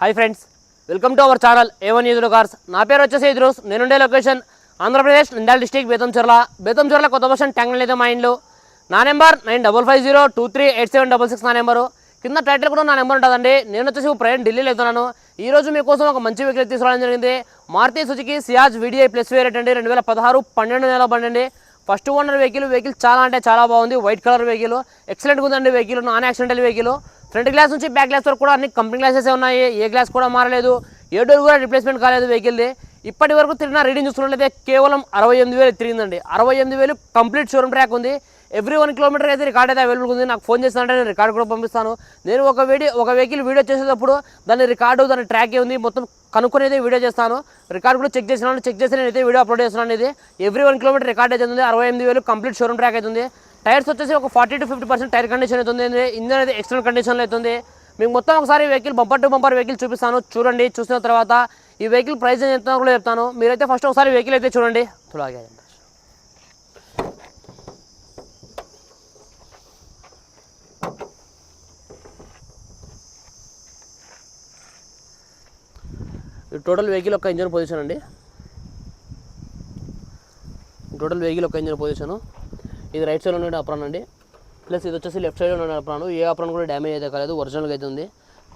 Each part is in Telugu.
Hi friends welcome to our channel A one Eedulu cars నా పేరు వచ్చేసి ఇద్రూస్. నేనుండే లొకేషన్ ఆంధ్రప్రదేశ్ నిండాల్ డిస్టిక్ బేతంచెర్ల. బేతంచెర్ల కొత్త వర్షన్ స్టాండ్ ట్యాంగ్ మా ఇంట్లో నా number nine double five zero two three eight seven double six నా నెంబరు కింద టైటిల్ కూడా నా నెంబర్ ఉంటుందండి. నేను వచ్చేసి ప్రయాణం ఢిల్లీలో వెళ్తున్నాను. ఈ రోజు మీకోసం ఒక మంచి వెహికల్ తీసుకోవడం జరిగింది. Maruti Suzuki Ciaz VDI plus variant అండి. రెండు వేల పదహారు పన్నెండు నెల బండి ఫస్ట్ ఓనర్ వెహికల్ వెహికల్ చాలా అంటే చాలా బాగుంది. వైట్ కలర్ వెహికల్ ఎక్సలెంట్గా ఉందండి vehicle non accidental vehicle front glass నుంచి బ్యాక్ గ్లాస్ వరకు కూడా అన్ని కంపెనీ గ్లాసెస్ ఉన్నాయి ఏ గ్లాస్ కూడా మారలేదు ఏ డోర్ కూడా రిప్లేస్మెంట్ కాలేదు వెహికల్ది ఇప్పటి వరకు తిరిగిన రీడింగ్ చూసుకున్నట్లయితే కేవలం అరవై ఎనిమిది వేలు తిరిగిందండి. అరవై ఎనిమిది వేలు కంప్లీట్ షోరూమ్ ట్రాక్ ఉంది. ఎవ్రీ వన్ కిలోమీటర్ అయితే రికార్డ్ అయితే అవైలబుల్ ఉంది. నాకు ఫోన్ చేస్తానంటే నేను రికార్డ్ కూడా పంపిస్తాను. నేను ఒక వీడియో ఒక వెహికల్ వీడియో చేసేటప్పుడు దాని రికార్డు దాని ట్రాక్ ఉంది మొత్తం కనుక్కొని వీడియో చేస్తాను. రికార్డ్ కూడా చెక్ చేసినాను. చెక్ చేసి నేనైతే వీడియో అప్లోడ్ చేస్తున్నాను ఇది ఎవ్రీ వన్ కిలోమీటర్ రికార్డ్ అయితే ఉంది. అరవై ఎనిమిది వేలు కంప్లీట్ షోరూమ్ ట్రాక్ ఉంది. టైర్స్ వచ్చేసి ఒక forty to fifty percent tyre condition అవుతుంది ఇంజన్ అయితే ఎక్స్టర్నల్ కండిషన్లో అవుతుంది మీకు మొత్తం ఒకసారి vehicle bumper to bumper vehicle చూపిస్తాను. చూడండి చూసిన తర్వాత ఈ వెహికల్ ప్రైస్ ఎంత చెప్తాను కూడా చెప్తాను. మీరైతే ఫస్ట్ ఒకసారి వెహికల్ అయితే చూడండి. తులాగే ఇది టోటల్ వెహికల్ ఒక ఇంజన్ పొజిషన్ అండి. టోటల్ వెహికల్ ఒక ఇంజన్ పొజిషను. ఇది రైట్ సైడ్ ఉన్న అప్రాన్ అండి. ప్లస్ ఇది వచ్చేసి లెఫ్ట్ సైడ్ ఉన్న అప్రాన్ ఏ అప్రాన్ కూడా డ్యామేజ్ అయితే కాలేదు ఒరిజినల్గా అయితే ఉంది.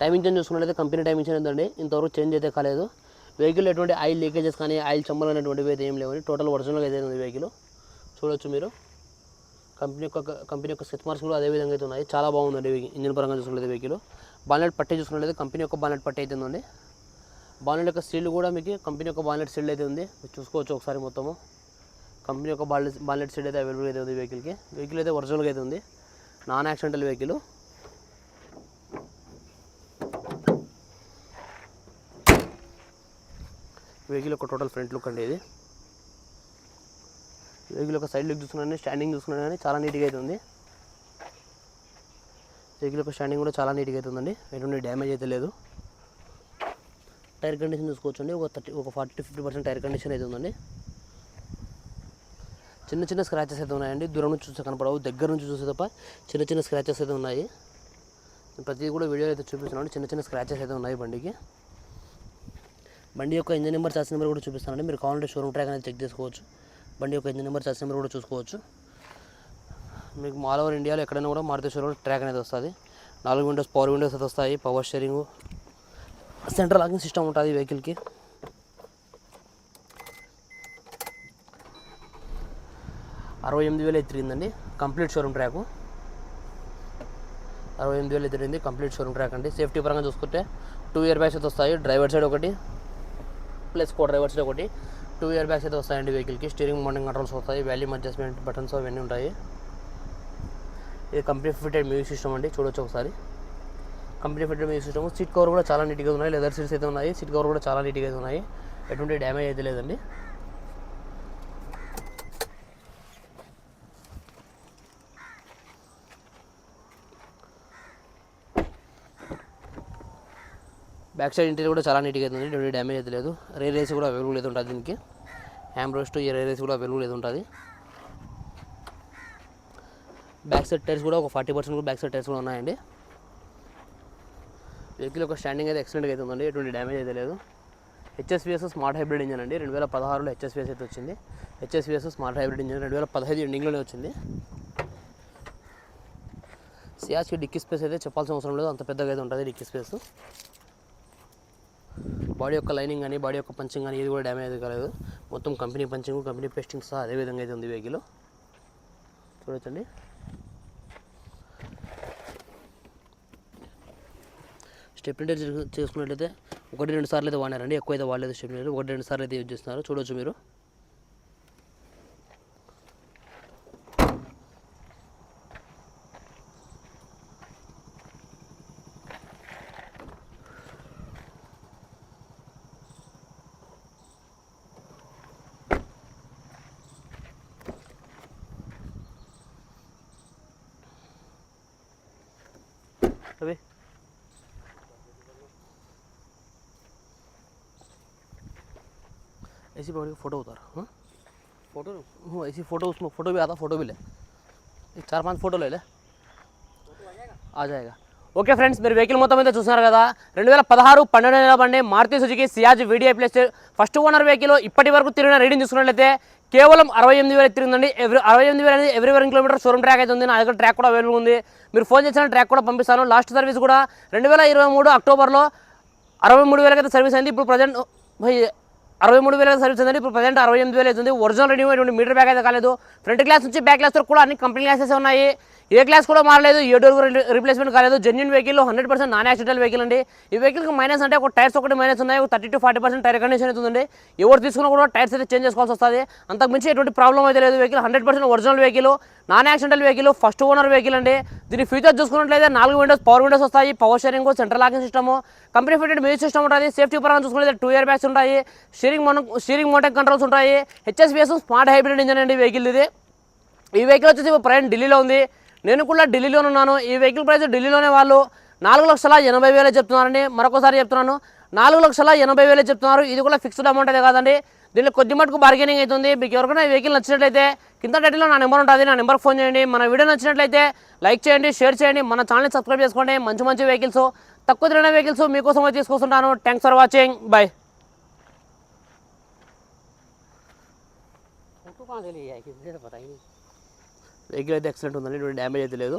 టైమింగ్ చేంజ్ చూసుకున్నట్లయితే కంపెనీ టైమింగ్ చేంజ్ ఉందండి. ఇంతవరకు చేంజ్ అయితే కాలేదు. వెహికల్ ఎటువంటి ఆయిల్ లీకేజెస్ కానీ ఆయిల్ చంబలు అనేటువంటివి అయితే ఏం లేవండి. టోటల్ ఒరిజినల్గా అయితే ఉంది వెహికల్ చూడొచ్చు మీరు. కంపెనీ యొక్క కంపెనీ యొక్క సెట్ మార్క్స్ కూడా అదే విధంగా అయితే ఉన్నాయి. చాలా బాగుందండి ఇంజిన్ పరంగా చూసుకున్నట్లయితే వెహికల్ బానెట్ పట్టే చూసుకున్నట్లయితే కంపెనీ యొక్క బానెట్ పట్టే అయితే ఉందండి. బానెట్ యొక్క సీల్ కూడా మీకు కంపెనీ యొక్క బానెట్ సీల్ అయితే ఉంది. చూసుకోవచ్చు ఒకసారి మొత్తము. కంపెనీ యొక్క బాలెట్ బాలెట్ సీట్ అయితే అవైలబుల్ అయితే ఉంది వెహికల్కి వెహికల్ అయితే ఒరిజినల్గా అయితే ఉంది. నాన్ యాక్సిడెంటల్ వెహికల్ వెహికల్ యొక్క టోటల్ ఫ్రంట్ లుక్ అండి ఇది. వెహికల్ యొక్క సైడ్ లుక్ చూసుకున్నాను స్టాండింగ్ చూసుకున్నా కానీ చాలా నీట్గా అయితే ఉంది. వెహికల్ యొక్క స్టాండింగ్ కూడా చాలా నీట్గా అయితే ఉందండి. ఎటువంటి డ్యామేజ్ అయితే లేదు. టైర్ కండిషన్ చూసుకోవచ్చండి. ఒక థర్టీ ఒక forty to fifty percent tyre condition అయితే ఉందండి. చిన్న చిన్న స్క్రాచెస్ అయితే ఉన్నాయండి. దూరం నుంచి చూస్తే కనపడవు దగ్గర నుంచి చూస్తే తప్ప చిన్న చిన్న స్క్రాచెస్ అయితే ఉన్నాయి. ప్రతిదీ కూడా వీడియో అయితే చూపిస్తున్నాను. చిన్న చిన్న స్క్రాచెస్ అయితే ఉన్నాయి బండికి. బండి యొక్క ఇంజన్ నెంబర్ చార్జ్ నెంబర్ కూడా చూపిస్తానండి. మీరు కావాలంటే షోరూమ్ ట్రాక్ అనేది చెక్ చేసుకోవచ్చు. బండి యొక్క ఇంజన్ నెంబర్ చార్జ్ నెంబర్ కూడా చూసుకోవచ్చు. మీకు ఆల్ ఓవర్ ఇండియాలో ఎక్కడైనా కూడా మారుతి షోరూమ్ ట్రాక్ అనేది వస్తుంది. నాలుగు విండోస్ పవర్ విండోస్ అయితే వస్తాయి. Power steering central locking system ఉంటుంది వెహికల్కి అరవై ఎనిమిది వేలు ఎత్తిరిందండి. కంప్లీట్ షోరూమ్ ట్రాక్ అరవై ఎనిమిది వేలు ఎత్తిరింది. కంప్లీట్ షోరూమ్ ట్రాక్ అండి. సేఫ్టీ పరంగా చూసుకుంటే టూ ఇయర్ బ్యాగ్స్ అయితే వస్తాయి. డ్రైవర్ సైడ్ ఒకటి ప్లస్ కో డ్రైవర్ సైడ్ ఒకటి. టూ ఇయర్ బ్యాగ్స్ అయితే వస్తాయండి వెహికల్కి స్టీరింగ్ మౌంటింగ్ కంట్రోల్స్ వస్తాయి. వాల్యూమ్ అడ్జస్ట్మెంట్ బటన్స్ అవన్నీ ఉంటాయి. ఇది కంప్లీట్ ఫిటెడ్ మ్యూజిక్ సిస్టమ్ అండి. చూడొచ్చు ఒకసారి. Complete fitted music system seat cover కూడా చాలా నీట్గా ఉన్నాయి. లెదర్ సీట్స్ అయితే ఉన్నాయి. సీట్ కవర్ కూడా చాలా నీట్గా అయితే ఉన్నాయి. ఎటువంటి డ్యామేజ్ అయితే లేదండి. బ్యాక్ సైడ్ ఇంటీరియర్ కూడా చాలా నీట్గా అవుతుంది ఎటువంటి డ్యామేజ్ అయితే లేదు. రే రేస్ కూడా అవైలబుల్ అయితే ఉంటుంది దీనికి. హ్యామ్ రోస్ట్ ఈ రే రేస్ కూడా అవైలబుల్ అయితే ఉంటుంది. బ్యాక్ సైడ్ టైర్స్ కూడా ఒక ఫార్టీ పర్సెంట్ కూడా బ్యాక్ సైడ్ టైర్స్ కూడా ఉన్నాయండి. వెహికల్ యొక్క స్టాండింగ్ అయితే ఎక్సలెంట్గా అయితే ఉందండి. ఎటువంటి డ్యామేజ్ అయితే లేదు. హెచ్ఎస్విఎస్ స్మార్ట్ హైబ్రిడ్ ఇంజన్ అండి. రెండు వేల పదహారులో హెచ్ఎస్విఎస్ అయితే వచ్చింది. హెచ్ఎస్విఎస్ స్మార్ట్ హైబ్రిడ్ ఇంజన్ రెండు వేల పదహైదు ఎండింగ్లోనే వచ్చింది. సియాస్కి డిక్కీ స్పేస్ అయితే చెప్పాల్సిన అవసరం లేదు. అంత పెద్దగా అయితే ఉంటుంది డిక్కీ స్పేస్ బాడీ యొక్క లైనింగ్ కానీ బాడీ యొక్క పంచింగ్ కానీ ఏది కూడా డ్యామేజ్ కాలేదు. మొత్తం కంపెనీ పంచింగ్ కంపెనీ పేస్టింగ్ సహా అదే విధంగా అయితే ఉంది వెహికల్. చూడొచ్చండి. స్టెప్నీ చేసుకున్నట్లయితే ఒకటి రెండు సార్లు అయితే వాడారండి. ఎక్కువ అయితే వాడలేదు స్టెప్నీ ఒకటి రెండు సార్లు అయితే యూజ్ చేస్తున్నారు. చూడొచ్చు మీరు. अबे ऐसी बॉडी का फोटो उतार हाँ फोटो हाँ ऐसी फोटो उसमें फोटो भी आता फोटो भी ले एक चार पांच फोटो ले ले आ जाएगा ఓకే ఫ్రెండ్స్ మీరు వెహికల్ మొత్తం అయితే చూస్తున్నారు కదా రెండు వేల పదహారు పన్నెండు నెలల బండి Maruti Suzuki Ciaz video plus first owner vehicle ఇప్పటి వరకు తిరిగిన రీడింగ్ చూసుకున్నట్లయితే కేవలం అరవై ఎనిమిది వేలు ఎత్తిరిందండి. ఎవరి అరవై ఎనిమిది వేలు అనేది every one kilometre showroom track అయితే ఉంది. నా దగ్గర ట్రాక్ కూడా అవైలబుల్ ఉంది. మీరు ఫోన్ చేసిన ట్రాక్ కూడా పంపిస్తాను. లాస్ట్ సర్వీస్ కూడా రెండు వేల ఇరవై మూడు అక్టోబర్లో అరవై మూడు వేలకైతే సర్వీస్ అయింది. ఇప్పుడు ప్రజెంట్ అరవై మూడు వేల సర్వీస్ ఉందండి ఇప్పుడు ప్రజెంట్ అరవై ఎనిమిది వేలు అవుతుంది ఒరిజినల్ రెన్యూ మీటర్ బ్యాగ్ అయితే కాలేదు. ఫ్రంట్ గ్లాస్ నుంచి బ్యాక్ గ్లాస్ వరకు కూడా అన్ని కంపెనీ గ్లాసెస్ ఉన్నాయి. ఏ క్లాస్ కూడా మారలేదు ఏ డోర్ రిప్లేస్మెంట్ కాలేదు. Genuine vehicle hundred percent non accidental vehicle అండి. ఈ వెహికల్కి మైనస్ అంటే ఒక టైర్స్ ఒకటి మైనస్ ఉన్నాయి ఒక thirty to forty percent tyre condition అవుతుందండి ఎవరు తీసుకున్నా కూడా టైర్స్ అయితే చేంజ్ చేసుకోవాల్సి వస్తుంది. అంతకు మించి ఎటువంటి ప్రాబ్లం అయితే లేదు. Vehicle hundred percent original vehicle non accidental vehicle first owner vehicle అండి. దీని ఫీచర్స్ చూసుకున్నట్లయితే నాలుగు విండోస్ పవర్ విండోస్ వస్తాయి. Power steering central locking system company fitted music system ఉంటుంది. సేఫ్టీ పరంగా చూసుకుంటే టూ ఇయర్ బ్యాగ్స్ ఉంటాయి. స్టీరింగ్ మోన స్టీరింగ్ మోటార్ కంట్రోల్స్ ఉంటాయి. హెచ్ఎస్బిఎస్ స్మార్ట్ హైబ్రిడ్ ఇంజన్ అండి వెహికల్ ఇది ఈ వెహికల్ వచ్చేసి ఇప్పుడు ఢిల్లీలో ఉంది. నేను కూడా ఢిల్లీలో ఉన్నాను ఈ వెహికల్ ప్రైస్ ఢిల్లీలోనే వాళ్ళు నాలుగు లక్షల ఎనభై వేలే చెప్తున్నారండి మరొకసారి చెప్తున్నాను నాలుగు లక్షల ఎనభై వేలే చెప్తున్నారు ఇది కూడా ఫిక్స్డ్ అమౌంట్ అయితే కాదండి దీనిలో కొద్ది మటుకు బార్గెనింగ్ అవుతుంది మీకు ఎవరికైనా ఈ వెహికల్ నచ్చినట్లయితే కింద టైటిల్లో నా నెంబర్ ఉంటుంది నా నెంబర్కి ఫోన్ చేయండి మన వీడియో నచ్చినట్లయితే లైక్ చేయండి షేర్ చేయండి మన ఛానల్ని సబ్స్క్రైబ్ చేసుకోండి మంచి మంచి వెహికల్స్ తక్కువ తిరిగిన వెహికల్స్ మీకోసం అయితే తీసుకొస్తుంటాను thanks for watching bye photo कहाँ से ले आए किसी से पता ही नहीं రెగ్యులర్ అయితే ఎక్సలెంట్ ఉందండి. డ్యామేజ్ అయితే లేదు.